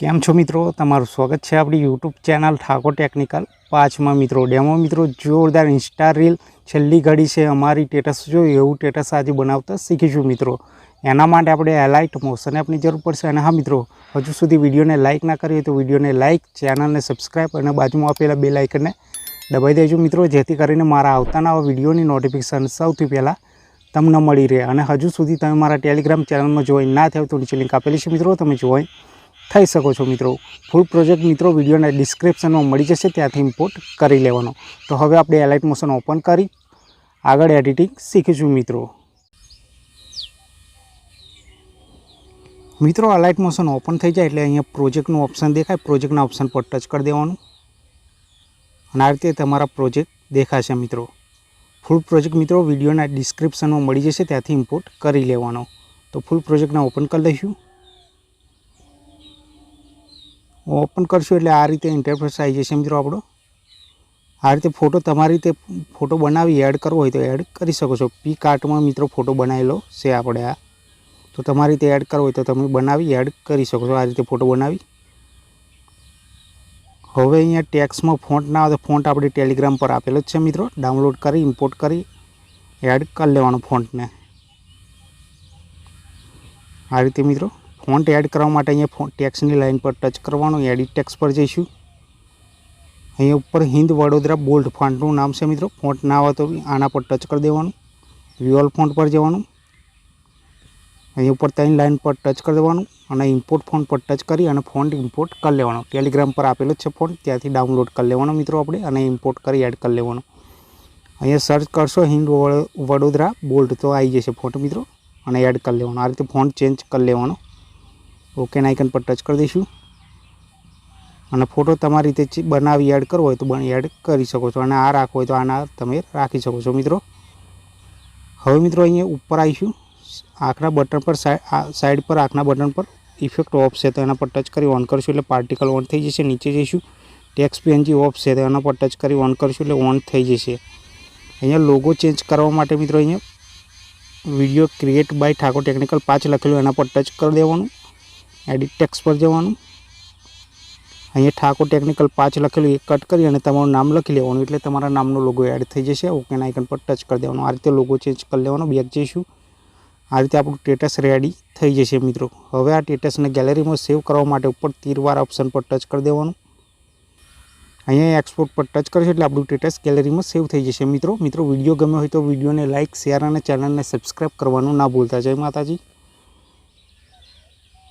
કેમ છો મિત્રો? તમારું સ્વાગત છે આપણી યુટ્યુબ ચેનલ ઠાકોર ટેકનિકલ પાંચમાં મિત્રો, ડેમો મિત્રો, જોરદાર ઇન્સ્ટા રીલ છેલ્લી ઘડી છે. અમારી ટેટસ જો એવું ટેટસ આજે બનાવતા શીખીશું મિત્રો. એના માટે આપણે એલાઇટ મોશન એપની જરૂર પડશે. અને હા મિત્રો, હજુ સુધી વિડીયોને લાઇક ના કરી તો વિડીયોને લાઇક ચેનલને સબસ્ક્રાઈબ અને બાજુમાં આપેલા બે લાઇકનને દબાઈ દેજો મિત્રો, જેથી કરીને મારા આવતાના આવા વિડીયોની નોટિફિકેશન સૌથી પહેલાં તમને મળી રહે. અને હજુ સુધી તમે મારા ટેલિગ્રામ ચેનલમાં જોઈન ના થયો તો નીચે લિંક આપેલી છે મિત્રો. તમે જોઈન થઈ શકો છો મિત્રો. ફૂલ પ્રોજેક્ટ મિત્રો, વિડીયોના ડિસ્ક્રિપ્શનમાં મળી જશે, ત્યાંથી ઇમ્પોર્ટ કરી લેવાનો. તો હવે આપણે એલાઇટ મોશન ઓપન કરી, આગળ એડિટિંગ શીખીશું મિત્રો. મિત્રો અલાઇટ મોશન ઓપન થઈ જાય એટલે અહીંયા પ્રોજેક્ટનું ઓપ્શન દેખાય. પ્રોજેક્ટના ઓપ્શન પર ટચ કરી દેવાનું. અને આ રીતે તમારા પ્રોજેક્ટ દેખાશે મિત્રો. ફૂલ પ્રોજેક્ટ મિત્રો, વિડીયોના ડિસ્ક્રિપ્શનમાં મળી જશે, ત્યાંથી ઇમ્પોર્ટ કરી લેવાનો. તો ફૂલ પ્રોજેક્ટને ઓપન કરી લઈશું. ઓપન કરશું એટલે આ રીતે ઇન્ટરફેસ આવી જશે મિત્રો આપણો? આ રીતે ફોટો તમારી રીતે ફોટો બનાવી એડ કરવો હોય તો એડ કરી શકો છો. પી કાર્ટમાં મિત્રો ફોટો બનાવેલો છે આપણે આ. તો તમારી રીતે એડ કરવો હોય તો તમે બનાવી એડ કરી શકો છો. આ રીતે ફોટો બનાવી. હવે અહીંયા ટેક્સમાં ફોન્ટ ના આવે તો ફોન્ટ આપણે ટેલિગ્રામ પર આપેલો જ છે મિત્રો. ડાઉનલોડ કરી ઇમ્પોર્ટ કરી એડ કરી લેવાનો ફોન્ટને આ રીતે મિત્રો ફોન્ટ એડ કરવા માટે અહીંયા ફોન ટેક્સની લાઇન પર ટચ કરવાનું, એડિટ ટેક્સ પર જઈશું. અહીંયા ઉપર હિન્દ વડોદરા બોલ્ડ ફોન્ટનું નામ છે મિત્રો. ફોન્ટ ના આવે તો આના પર ટચ કરી દેવાનું. વ્યુઅલ ફોન્ટ પર જવાનું. અહીંયા ઉપર ત્રણ લાઇન પર ટચ કરી દેવાનું અને ઇમ્પોર્ટ ફોન્ટ પર ટચ કરી અને ફોન્ટ ઇમ્પોર્ટ કરી લેવાનો. ટેલિગ્રામ પર આપેલો છે ફોન્ટ. ત્યાંથી ડાઉનલોડ કરી લેવાનો મિત્રો આપણે અને ઇમ્પોર્ટ કરી એડ કરી લેવાનો. અહીંયા સર્ચ કરશો હિન્દ વડો- વડોદરા બોલ્ડ તો આવી જશે ફોન્ટ મિત્રો અને એડ કરી લેવાનો. આ રીતે ફોન્ટ ચેન્જ કરી લેવાનો. ઓકે આઇકન પર ટચ કરી દઈશું. અને ફોટો તમારી રીતે બનાવી એડ કરવો હોય તો એડ કરી શકો છો. અને આ રાખવો હોય તો આના તમે રાખી શકો છો મિત્રો. હવે મિત્રો અહીંયા ઉપર આવીશું. આંખના બટન પર સાઈડ પર, આંખના બટન પર ઇફેક્ટ ઓફ છે તો એના પર ટચ કરી ઓન કરશું એટલે પાર્ટિકલ ઓન થઈ જશે, નીચે જઈશું. ટેક્સ પીએનજી ઓફ છે તો એના પર ટચ કરી ઓન કરશું એટલે ઓન થઈ જશે. અહીંયા લોગો ચેન્જ કરવા માટે મિત્રો અહીંયા video create by Thakor technical પાંચ લખેલું, એના પર ટચ કરી દેવાનું. એડિટ ટેક્સ પર જવાનું. અહીંયા ઠાકોર ટેકનિકલ પાંચ લખેલું એ કટ કરી અને તમારું નામ લખી લેવાનું. એટલે તમારા નામનો લોગો એડ થઈ જશે. ઓકે આઇકન પર ટચ કરી દેવાનું. આ રીતે લોગો ચેન્જ કરી લેવાનો બેક જઈશું. આ રીતે આપણું સ્ટેટસ રેડી થઈ જશે મિત્રો. હવે આ સ્ટેટસને ગેલેરીમાં સેવ કરવા માટે ઉપર તીરવાર ઓપ્શન પર ટચ કરી દેવાનું. અહીંયા એક્સપોર્ટ પર ટચ કરશો એટલે આપણું સ્ટેટસ ગેલેરીમાં સેવ થઈ જશે મિત્રો. મિત્રો વીડિયો ગમ્યો હોય તો વિડીયોને લાઇક શેર અને ચેનલને સબસ્ક્રાઈબ કરવાનું ના ભૂલતા. જય માતાજી.